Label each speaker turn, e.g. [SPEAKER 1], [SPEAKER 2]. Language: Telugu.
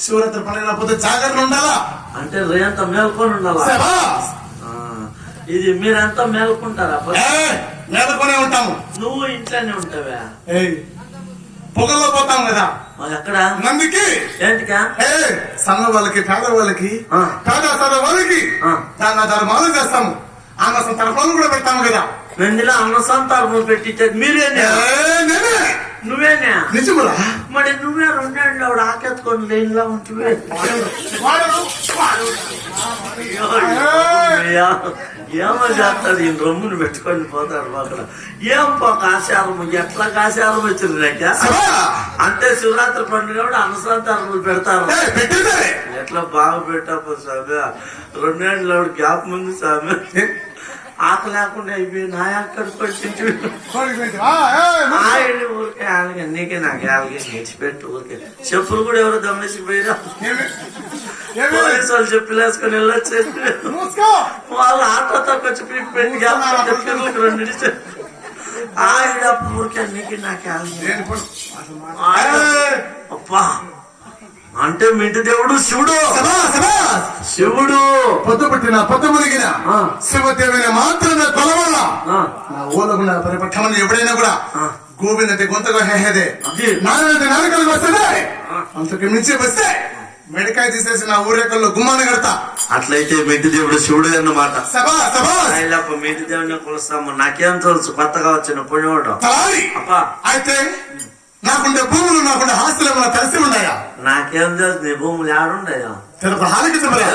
[SPEAKER 1] శివరాత్రి పండుగ పోతే జాగ్రత్తలు ఉండాలా?
[SPEAKER 2] అంటే రేంత మేల్కొని ఉండాలా? ఇది మీరంతా మేల్కుంటారా?
[SPEAKER 1] మేలుకొనే ఉంటాము.
[SPEAKER 2] నువ్వు ఇంట్లోనే ఉంటావా.
[SPEAKER 1] పొగల్లో పోతాం కదా.
[SPEAKER 2] ఎక్కడ?
[SPEAKER 1] నందికి.
[SPEAKER 2] ఏంటికా?
[SPEAKER 1] సన్న వాళ్ళకి పేద వాళ్ళకి. పేద సద వాళ్ళకి. దాన ధర్మాలు చేస్తాము. ఆనసం తరఫులు కూడా పెడతాము కదా.
[SPEAKER 2] వెండిలో అన్న సంతానం పెట్టించే మీరేనే నువ్వేనే?
[SPEAKER 1] నిజమురా
[SPEAKER 2] మరి నువ్వే రెండేళ్ళు ఆవిడ ఆకెత్తుకొని లైన్లో ఉంటువే. ఏమో చేస్తాడు ఈ రొమ్మును పెట్టుకొని పోతాడు అక్కడ ఏం పోక ఆచారం ఎట్లా ఆచారం వచ్చింది నాక. అంటే శివరాత్రి పండుగ కూడా అన్నసంతారములు పెడతారు. ఎట్లా బాగా పెట్టాపో స్వామి? రెండేళ్ళు ఆవిడ గ్యాప్ ముందు స్వామి. ఆకలి లేకుండా అయిపోయి నా
[SPEAKER 1] ఏ, ము-
[SPEAKER 2] ఆయన ఊరికే ఆయనకి నీకే నాకు ఆయనకి నిడిచిపెట్టు ఊరికే. చెప్పులు కూడా ఎవరు?
[SPEAKER 1] ఏమి?
[SPEAKER 2] పోలీసు వాళ్ళు చెప్పులు వేసుకొని వెళ్ళొచ్చేసి. వాళ్ళు ఆటోతో వచ్చి పెట్టి చెప్పులు రెండు ఆయన ఊరికే నీకే నాకు అంటే మీ ఇంటి దేవుడు శివుడు. శివుడు.
[SPEAKER 1] పొద్దు పుట్టిన పొద్దు మునిగిన. శివదేవిని మాత్రమే కొలవాల
[SPEAKER 2] ఆ,
[SPEAKER 1] నా ఊళ్ళకున్న పరిపక్షమని ఎప్పుడైనా కూడా
[SPEAKER 2] ఆ.
[SPEAKER 1] గోవిందటి గొంతగా హేహేదే. నారాయణ నాలుకలకు వస్తుంది అంతకు మించి వస్తే మెడకాయ తీసేసి నా ఊరేకల్లో గుమ్మాన్ని కడతా.
[SPEAKER 2] అట్లయితే మీ ఇంటి దేవుడు శివుడు అన్నమాట.
[SPEAKER 1] సభా సభా.
[SPEAKER 2] ఆయనప్ప మీ ఇంటి దేవుడిని కొలుస్తాము. నాకేం తెలుసు కొత్తగా వచ్చిన పుణ్యవాడు
[SPEAKER 1] అయితే నాకుండే భూములు నాకుండే ఆస్తులు కలిసి ఉన్నాయా
[SPEAKER 2] నాకేం తెలుసు నీ భూములు ఆడుండయా
[SPEAKER 1] తెలుపు హాలకి చెప్పలే